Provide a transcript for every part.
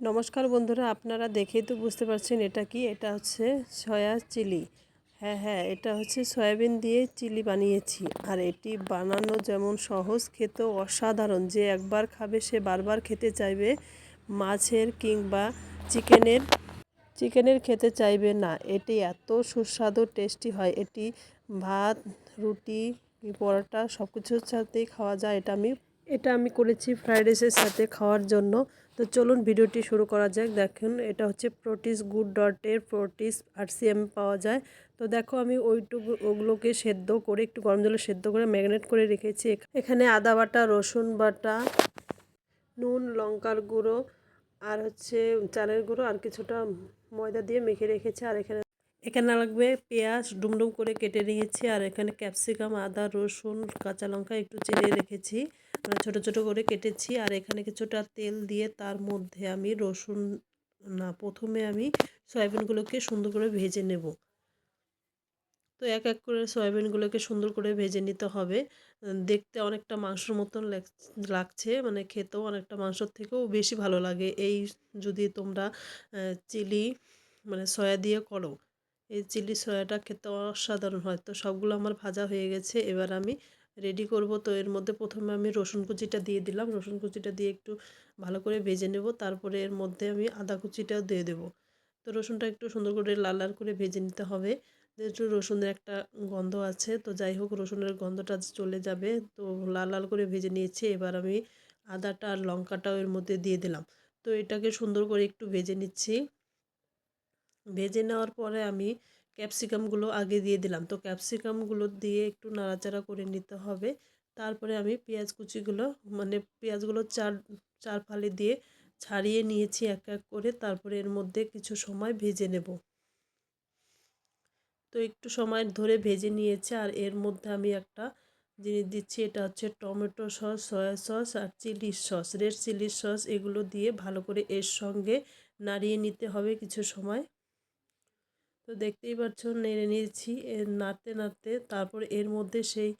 নমস্কার বন্ধুরা, আপনারা দেখেই তো বুঝতে পারছেন এটা কি? এটা হচ্ছে সয়া চিলি। হ্যাঁ হ্যাঁ এটা হচ্ছে সয়াবিন দিয়ে চিলি বানিয়েছি। আর এটি বানানো যেমন সহজ, খেতেও অসাধারণ। যে একবার খাবে, সে বারবার খেতে চাইবে, মাছের কিংবা চিকেনের চিকেনের খেতে চাইবে না। এটি এত সুস্বাদু, টেস্টি হয়। এটি ভাত, রুটি, পরোটা সব কিছুর সাথেই খাওয়া যায়। এটা আমি এটা আমি করেছি ফ্রাইড রাইসের সাথে খাওয়ার জন্য। তো চলুন ভিডিওটি শুরু করা যাক। দেখুন, এটা হচ্ছে প্রোটিস গুড ডটের প্রোটিস আর সিএম পাওয়া যায়। তো দেখো, আমি ওইটুকু, ওগুলোকে সেদ্ধ করে, একটু গরম জলে সেদ্ধ করে ম্যাগনেট করে রেখেছি। এখানে আদা বাটা, রসুন বাটা, নুন, লঙ্কার গুঁড়ো, আর হচ্ছে চালের গুঁড়ো, আর কিছুটা ময়দা দিয়ে মেখে রেখেছি। আর এখানে এখানে লাগবে পেঁয়াজ ডুমডুম করে কেটে নিয়েছি। আর এখানে ক্যাপসিকাম, আদা, রসুন, কাঁচা লঙ্কা একটু চেড়ে রেখেছি। ছোটো ছোটো করে কেটেছি। আর এখানে কিছুটা তেল দিয়ে তার মধ্যে আমি রসুন, না, প্রথমে আমি সয়াবিনগুলোকে সুন্দর করে ভেজে নেব। তো এক এক করে সয়াবিনগুলোকে সুন্দর করে ভেজে নিতে হবে। দেখতে অনেকটা মাংসর মতন লাগছে মানে খেতেও অনেকটা মাংসর থেকেও বেশি ভালো লাগে। এই যদি তোমরা চিলি মানে সয়া দিয়ে করো, এই চিলি সয়াটা খেতে অসাধারণ হয়। তো সবগুলো আমার ভাজা হয়ে গেছে। এবার আমি রেডি করব। তো এর মধ্যে প্রথমে আমি রসুন কুচিটা দিয়ে দিলাম। রসুন কুচিটা দিয়ে একটু ভালো করে ভেজে নেব। তারপরে এর মধ্যে আমি আদা কুচিটাও দিয়ে দেবো। তো রসুনটা একটু সুন্দর করে লাল লাল করে ভেজে নিতে হবে। যেহেতু রসুনের একটা গন্ধ আছে, তো যাই হোক রসুনের গন্ধটা চলে যাবে। তো লাল লাল করে ভেজে নিয়েছি। এবার আমি আদাটা আর লঙ্কাটাও এর মধ্যে দিয়ে দিলাম। তো এটাকে সুন্দর করে একটু ভেজে নিচ্ছি। ভেজে নেওয়ার পরে আমি ক্যাপসিকামগুলো আগে দিয়ে দিলাম। তো ক্যাপসিকামগুলো দিয়ে একটু নাড়াচাড়া করে নিতে হবে। তারপরে আমি পেঁয়াজ কুচিগুলো মানে পেঁয়াজগুলো চার চার ফালি দিয়ে ছাড়িয়ে নিয়েছি এক এক করে। তারপরে এর মধ্যে কিছু সময় ভেজে নেব। তো একটু সময় ধরে ভেজে নিয়েছে। আর এর মধ্যে আমি একটা জিনিস দিচ্ছি, এটা হচ্ছে টমেটো সস, সয়া সস আর chilli sauce. Red chilli sauce এগুলো দিয়ে ভালো করে এর সঙ্গে নাড়িয়ে নিতে হবে কিছু সময়। তো দেখতেই পাচ্ছ নেড়ে নিয়েছি এর নাড়তে নাড়তে তারপর এর মধ্যে সেই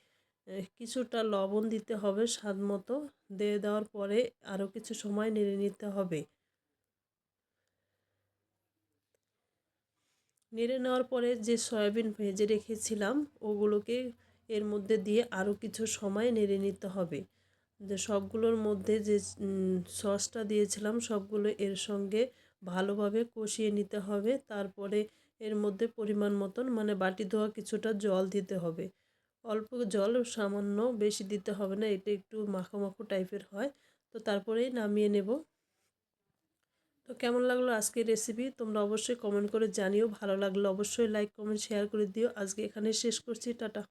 কিছুটা লবণ দিতে হবে স্বাদ মতো, দিয়ে দেওয়ার পরে আরও কিছু সময় নেড়ে নিতে হবে। নেড়ে নেওয়ার পরে যে সয়াবিন ভেজে রেখেছিলাম, ওগুলোকে এর মধ্যে দিয়ে আরও কিছু সময় নেড়ে নিতে হবে। যে সবগুলোর মধ্যে যে সসটা দিয়েছিলাম, সবগুলো এর সঙ্গে ভালোভাবে কষিয়ে নিতে হবে। তারপরে এর মধ্যে পরিমাণ মতন মানে বাটি ধোয়া কিছুটা জল দিতে হবে। অল্প জল সামান্য বেশি দিতে হবে না, এটা একটু মাখো মাখো টাইপের হয়। তো তারপরেই নামিয়ে নেব। তো কেমন লাগল আজকের রেসিপি তোমরা অবশ্যই কমেন্ট করে জানিও। ভালো লাগল অবশ্যই লাইক কমেন্ট শেয়ার করে দিও। আজকে এখানে শেষ করছি। টাটা।